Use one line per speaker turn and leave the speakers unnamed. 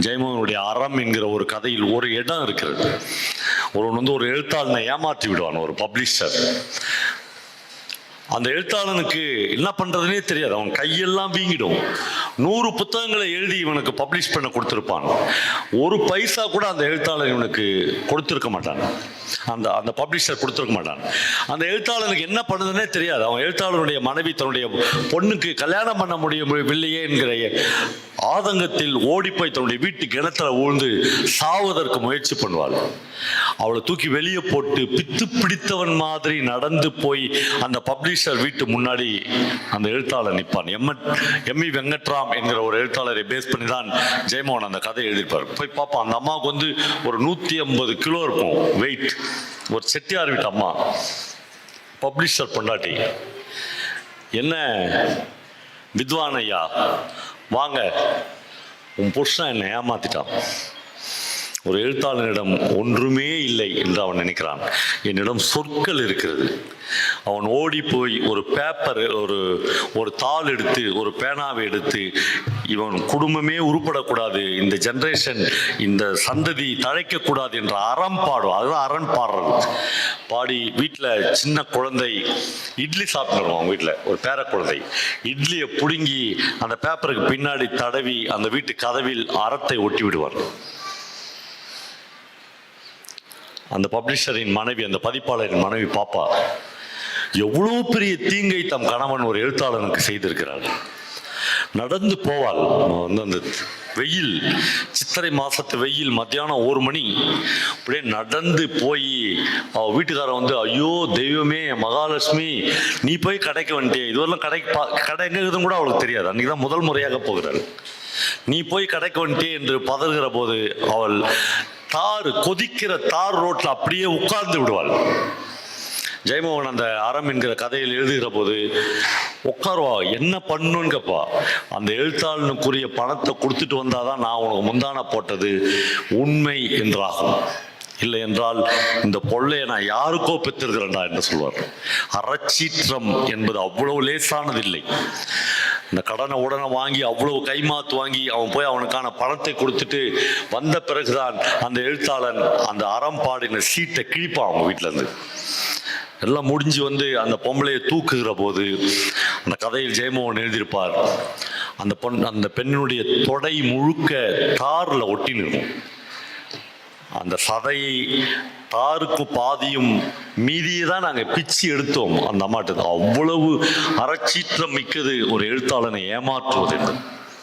ஜெயமோகனுடைய அறம் என்கிற ஒரு கதையில் ஒரு இடம் இருக்கிறது. ஒருவன் வந்து ஒரு எழுத்தாளனை ஏமாற்றி விடுவான் ஒரு பப்ளிஷர் அந்த எழுத்தாளனுக்கு என்ன பண்றதுனே தெரியாது. அவன் கையெல்லாம் வீங்கிடும். நூறு புத்தகங்களை எழுதி இவனுக்கு பப்ளிஷ் பண்ண கொடுத்துருப்பான். ஒரு பைசா கூட அந்த எழுத்தாளர் இவனுக்கு கொடுத்துருக்க மாட்டான். அந்த அந்த பப்ளிஷர் கொடுத்துருக்க மாட்டான். அந்த எழுத்தாளனுக்கு என்ன பண்ணுதுன்னே தெரியாது. அவன் எழுத்தாளருடைய மனைவி தன்னுடைய பொண்ணுக்கு கல்யாணம் பண்ண முடியவில்லையே என்கிற ஆதங்கத்தில் ஓடிப்போய் தன்னுடைய வீட்டு கிணத்துல ஊழ்ந்து சாவதற்கு முயற்சி பண்ணுவாள். அவளை தூக்கி வெளியே போட்டு பித்து பிடித்தவன் மாதிரி நடந்து போய் அந்த பப்ளிஷர் வீட்டு முன்னாடி அந்த எழுத்தாளர் நிற்பான். எம் எம்இ வெங்கட்ராம் என்கிற ஒரு எழுத்தாளரை பேஸ் பண்ணி தான் ஜெயமோகன் அந்த கதை எழுதியிருப்பார். போய் பார்ப்போம் அந்த அம்மாவுக்கு வந்து ஒரு நூற்றி ஐம்பது கிலோ இருக்கும் வெயிட் ஒரு செட்டியார் வீட்டு அம்மா. பப்ளிஷர் பொண்டாட்டி. என்ன? வித்வான் ஐயா வாங்க. உன் புருஷன் என்னை ஏமாத்திட்டான். ஒரு எழுத்தாளனிடம் ஒன்றுமே இல்லை என்று அவன் நினைக்கிறான். என்னிடம் சொற்கள் இருக்கிறது. அவன் ஓடி போய் ஒரு பேப்பர் ஒரு ஒரு தாள் எடுத்து ஒரு பேனாவை எடுத்து இவன் குடும்பமே உருப்படக்கூடாது இந்த ஜென்ரேஷன் இந்த சந்ததி தழைக்கக்கூடாது என்ற அறம் பாடும். அதுதான் அறம் பாடுறது. பாடி வீட்டில் சின்ன குழந்தை இட்லி சாப்பிட்டு அவங்க வீட்டில் ஒரு பேர குழந்தை. இட்லியை பிடுங்கி அந்த பேப்பருக்கு பின்னாடி தடவி அந்த வீட்டு கதவில் அறத்தை ஒட்டி விடுவார். அந்த பப்ளிஷரின் மனைவி அந்த பதிப்பாளரின் மனைவி பாப்பா எவ்வளவு பெரிய தீங்கை தம் கணவன் ஒரு எழுத்தாளனுக்கு செய்திருக்கிறார் நடந்து போவாள். வந்து அந்த வெயில் சித்திரை மாசத்து வெயில் மத்தியானம் ஒரு மணி அப்படியே நடந்து போய் அவ வீட்டுக்காரன் வந்து ஐயோ தெய்வமே மகாலட்சுமி நீ போய் கடைக்கு வந்துட்டே இதுவரெல்லாம் கடைக்கு பா கடை எங்க இருக்குதுன்னு கூட அவளுக்கு தெரியாது. அன்னைக்கு தான் முதல் முறையாக போகிறாள். நீ போய் கடைக்கு வந்துட்டே என்று பதறுகிற போது அவள் தார் கொதிக்கிற தார் ரோட்டில் அப்படியே உட்கார்ந்து விடுவாள். ஜெயமோகன் அந்த அறம் என்கிற கதையில் எழுதுகிற போது உட்காருவா என்ன பண்ணுன்னு கேப்பா. அந்த எழுத்தாளனுக்குரிய பணத்தை கொடுத்துட்டு வந்தாதான் நான் உனக்கு முந்தான போட்டது உண்மை என்றாகும். இல்லை என்றால் இந்த பொல்லையை நான் யாருக்கோ பெற்றிருக்கிறேன்டா என்று சொல்வார். அறச்சீற்றம் என்பது அவ்வளவு லேசானதில்லை. இந்த கடனை உடனே வாங்கி அவ்வளவு கைமாத்து வாங்கி அவன் போய் அவனுக்கான பணத்தை கொடுத்துட்டு வந்த பிறகுதான் அந்த எழுத்தாளன் அந்த அறம் பாடின சீட்டை கிழிப்பான் அவங்க வீட்டிலேருந்து. எல்லாம் முடிஞ்சு வந்து அந்த பொம்பளையை தூக்குகிற போது அந்த கதையில் ஜெயமோகன் எழுதியிருப்பார். அந்த பொன் அந்த பெண்ணினுடைய தொடை முழுக்க தாரில் ஒட்டி நிற்கும். அந்த சதையை தாருக்கு பாதியும் மீதியை தான் நாங்கள் பிச்சு எடுத்தோம். அந்த அம்மாட்டு அவ்வளவு அறச்சீற்றம் மிக்கது ஒரு எழுத்தாளனை ஏமாற்றுவது என்று.